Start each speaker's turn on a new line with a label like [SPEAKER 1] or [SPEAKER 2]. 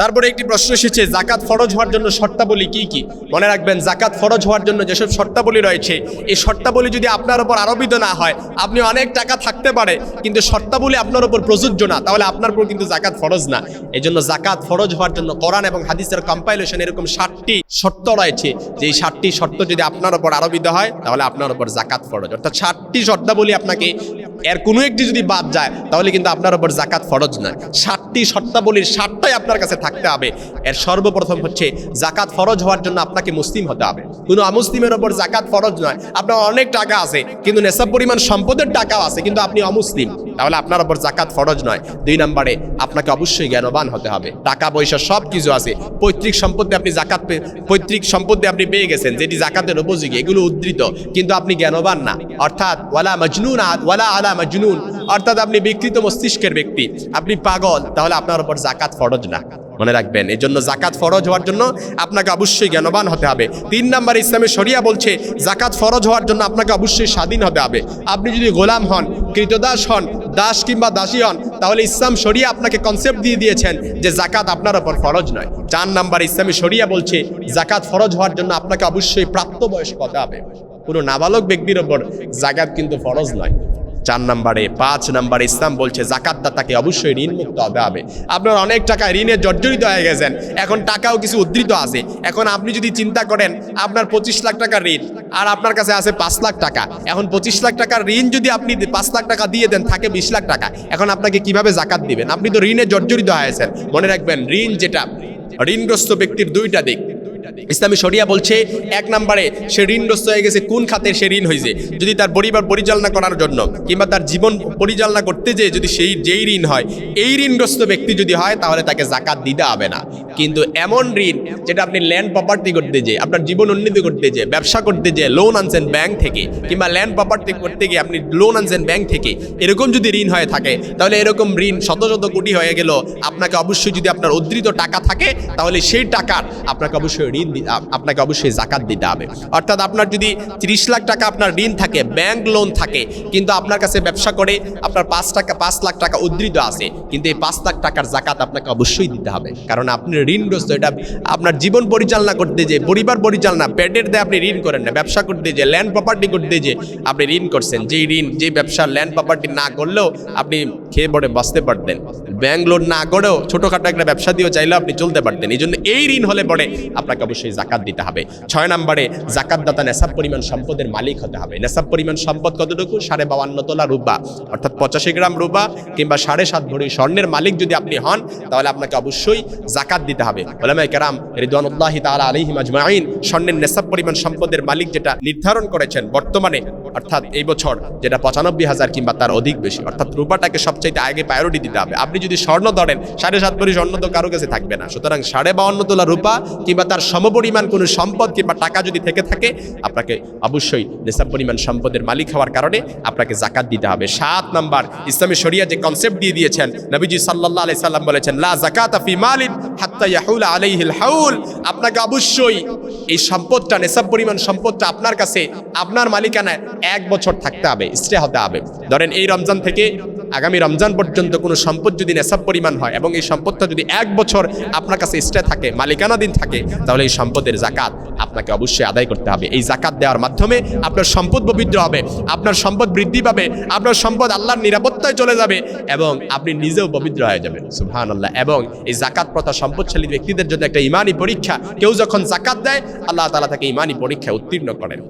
[SPEAKER 1] তারপরে একটি প্রশ্ন এসেছে, জাকাত ফরজ হওয়ার জন্য শর্তাবলী কি কি? মনে রাখবেন, জাকাত ফরজ হওয়ার জন্য যেসব শর্তাবলী রয়েছে, এই শর্তাবলী যদি আপনার উপর আরোপিত না হয়, আপনি অনেক টাকা থাকতে পারে, কিন্তু শর্তাবলী আপনার উপর প্রযোজ্য না, তাহলে আপনার উপর কিন্তু জাকাত ফরজ না। এই জন্য জাকাত ফরজ হওয়ার জন্য কোরআন এবং হাদিসের কম্পাইলেশন এরকম ষাটটি শর্ত রয়েছে যে এই ষাটটি শর্ত যদি আপনার উপর আরোপিত হয়, তাহলে আপনার উপর জাকাত ফরজ। অর্থাৎ ষাটটি শর্তাবলী আপনাকে, এর কোনো একটি যদি বাদ যায়, তাহলে কিন্তু আপনার উপর জাকাত ফরজ নয় ষাটটি শর্তাবলীর ষাটটাই আপনার কাছে থাকতে হবে। এর সর্বপ্রথম হচ্ছে জাকাত ফরজ হওয়ার জন্য আপনাকে মুসলিম হতে হবে। কোনো অমুসলিমের ওপর জাকাত ফরজ নয়। আপনার অনেক টাকা আছে, কিন্তু নেশাব পরিমাণ সম্পদের টাকাও আছে, কিন্তু আপনি অমুসলিম। তাহলে আপনার ওপর জাকাত ফরজ নয়। দুই নম্বরে, আপনাকে অবশ্যই জ্ঞানবান হতে হবে। টাকা, পয়সা সব কিছু আছে। পৈতৃক সম্পত্তি আপনি জাকাত পৈতৃক সম্পত্তি আপনি পেয়ে গেছেন, যেটি জাকাতের উপযোগী, এগুলো উদ্ধৃত, কিন্তু আপনি জ্ঞানবান না। অর্থাৎ, ওয়ালা মজনুন ওয়ালা আলা মজনুন। অর্থাৎ আপনি বিকৃত মস্তিষ্কের ব্যক্তি, আপনি পাগল, তাহলে আপনার উপর জাকাত ফরজ না। মনে রাখবেন এই জন্য জাকাত ফরজ হওয়ার জন্য আপনাকে অবশ্যই জ্ঞানবান হতে হবে। তিন নাম্বার ইসলামের শরিয়া বলছে জাকাত ফরজ হওয়ার জন্য আপনাকে অবশ্যই স্বাধীন হতে হবে। আপনি যদি গোলাম হন, কৃতদাস হন, দাস কিংবা দাসী হন, তাহলে ইসলাম শরিয়া আপনাকে কনসেপ্ট দিয়ে দিয়েছেন যে জাকাত আপনার ওপর ফরজ নয়। চার নাম্বার, ইসলামী শরিয়া বলছে জাকাত ফরজ হওয়ার জন্য আপনাকে অবশ্যই প্রাপ্তবয়স্ক হতে হবে। কোনো নাবালক ব্যক্তির ওপর জাকাত কিন্তু ফরজ নয়। চার নম্বরে, পাঁচ নম্বরে ইসলাম বলছে জাকাত দাতাকে অবশ্যই ঋণ মুক্ত হতে হবে। আপনার অনেক টাকা ঋণে জর্জরিত হয়ে গেছেন। এখন টাকাও কিছু উদ্ধৃত আছে। এখন আপনি যদি চিন্তা করেন, আপনার পঁচিশ লাখ টাকার ঋণ, আর আপনার কাছে আছে পাঁচ লাখ টাকা। এখন পঁচিশ লাখ টাকার ঋণ যদি আপনি পাঁচ লাখ টাকা দিয়ে দেন, থাকে বিশ লাখ টাকা। এখন আপনাকে কীভাবে জাকাত দিবেন? আপনি তো ঋণে জর্জরিত হয়েছেন। মনে রাখবেন, ঋণ যেটা, ঋণগ্রস্ত ব্যক্তির দুইটা দিক। ইসলামী শরিয়া বলছে, এক নম্বরে সে ঋণগ্রস্ত হয়ে গেছে, কোন খাতে সে ঋণ হয়েছে? যদি তার পরিবার পরিচালনা করার জন্য, কিংবা তার জীবন পরিচালনা করতে যেয়ে যদি সেই, যেই ঋণ হয়, এই ঋণগ্রস্ত ব্যক্তি যদি হয়, তাহলে তাকে জাকাত দিতে হবে না। কিন্তু এমন ঋণ যেটা আপনি ল্যান্ড প্রপার্টি করতে যে, আপনার জীবন উন্নতি করতে যে, ব্যবসা করতে যে লোন আনছেন ব্যাংক থেকে, কিংবা ল্যান্ড প্রপার্টি করতে গিয়ে আপনি লোন আনছেন ব্যাংক থেকে, এরকম যদি ঋণ হয়ে থাকে, তাহলে এরকম ঋণ শত শত কোটি হয়ে গেল। আপনাকে অবশ্যই যদি আপনার উদ্ধৃত টাকা থাকে, তাহলে সেই টাকার আপনাকে অবশ্যই ঋণ আপনাকে অবশ্যই জাকাত দিতে হবে। অর্থাৎ আপনার যদি তিরিশ লাখ টাকা আপনার ঋণ থাকে ব্যাংক লোন থাকে, কিন্তু আপনার কাছে ব্যবসা করে আপনার পাঁচ টাকা, পাঁচ লাখ টাকা উদ্ধৃত আছে, কিন্তু এই পাঁচ লাখ টাকার জাকাত আপনাকে অবশ্যই দিতে হবে। কারণ আপনি ঋণগ্রস্ত, এটা আপনার জীবন পরিচালনা করতে যে, পরিবার পরিচালনা, পেটের দিয়ে আপনি ঋণ করেন না, ব্যবসা করতে যে ল্যান্ড প্রপার্টি করতে যে আপনি ঋণ করছেন, যেই ঋণ যে ব্যবসা ল্যান্ড প্রপার্টি না করলেও আপনি খেয়ে পড়ে, বাঁচতে পারতেন। ব্যাংক লোন না করেও ছোটোখাটো একটা ব্যবসা দিয়েও চাইলেও আপনি চলতে পারতেন। এই জন্য এই ঋণ হলে পরে আপনাকে অবশ্যই জাকাত দিতে হবে। ছয় নম্বরে জাকাত দাতা নেশাব পরিমাণ সম্পদের মালিক হতে হবে। নেশাব পরিমাণ সম্পদ কতটুকু? সাড়ে বাউান্ন তোলা রূপা অর্থাৎ পঁচাশি গ্রাম রূপা কিংবা সাড়ে সাত ভরি স্বর্ণের মালিক যদি আপনি হন, তাহলে আপনাকে অবশ্যই জাকাত দিতে হবে। কেরাম রিদওয়ানুল্লাহি তাআলা আলাইহিম আজমাইন স্বর্ণের নেশাব পরিমাণ সম্পদের মালিক যেটা নির্ধারণ করেছেন বর্তমানে, অর্থাৎ এই বছর যেটা পঁচানব্বই হাজার কিংবা তার অধিক বেশি, অর্থাৎ রূপাটাকে সবচাইতে আগে প্রায়োরিটি দিতে হবে। আপনি যদি স্বর্ণ ধরেন, সাড়ে সাত ভরি স্বর্ণ তো কারও কাছে থাকবে না। সুতরাং সাড়ে বাউন্ন তোলা রূপা কিংবা তার সমপরিমাণ কোনো সম্পদ কিংবা টাকা যদি থেকে থাকে, আপনাকে অবশ্যই নেশাব পরিমাণ সম্পদের মালিক হওয়ার কারণে আপনাকে জাকাত দিতে হবে। সাত নাম্বার, ইসলামী শরিয়া যে কনসেপ্ট দিয়ে দিয়েছেন, নবীজি সাল্লাল্লাহু আলাইহি সাল্লাম বলেছেন, লা জাকাত ফি মালিন হাত্তা আলাইহিল হাউল। আপনাকে অবশ্যই এই সম্পদটা নেশাব পরিমাণ সম্পদটা আপনার কাছে, আপনার মালিকানায় এক বছর থাকতে হবে, স্টে হতে হবে। ধরেন এই রমজান থেকে আগামী রমজান পর্যন্ত কোনো সম্পদ যদি নেশাব পরিমাণ হয় এবং এই সম্পদটা যদি এক বছর আপনার কাছে স্টে থাকে, মালিকানা দিন থাকে, তাহলে এই সম্পদের জাকাত আপনাকে অবশ্যই আদায় করতে হবে। এই জাকাত দেওয়ার মাধ্যমে আপনার সম্পদ পবিত্র হবে, আপনার সম্পদ বৃদ্ধি পাবে, আপনার সম্পদ আল্লাহর নিরাপত্তায় চলে যাবে এবং আপনি নিজেও পবিত্র হয়ে যাবেন। সুবহান আল্লাহ এবং এই জাকাত প্রথা সম্পদশালী ব্যক্তিদের জন্য একটা ইমানি পরীক্ষা। কেউ যখন জাকাত দেয়, আল্লাহ তালা তাকে ইমানি পরীক্ষায় উত্তীর্ণ করেন।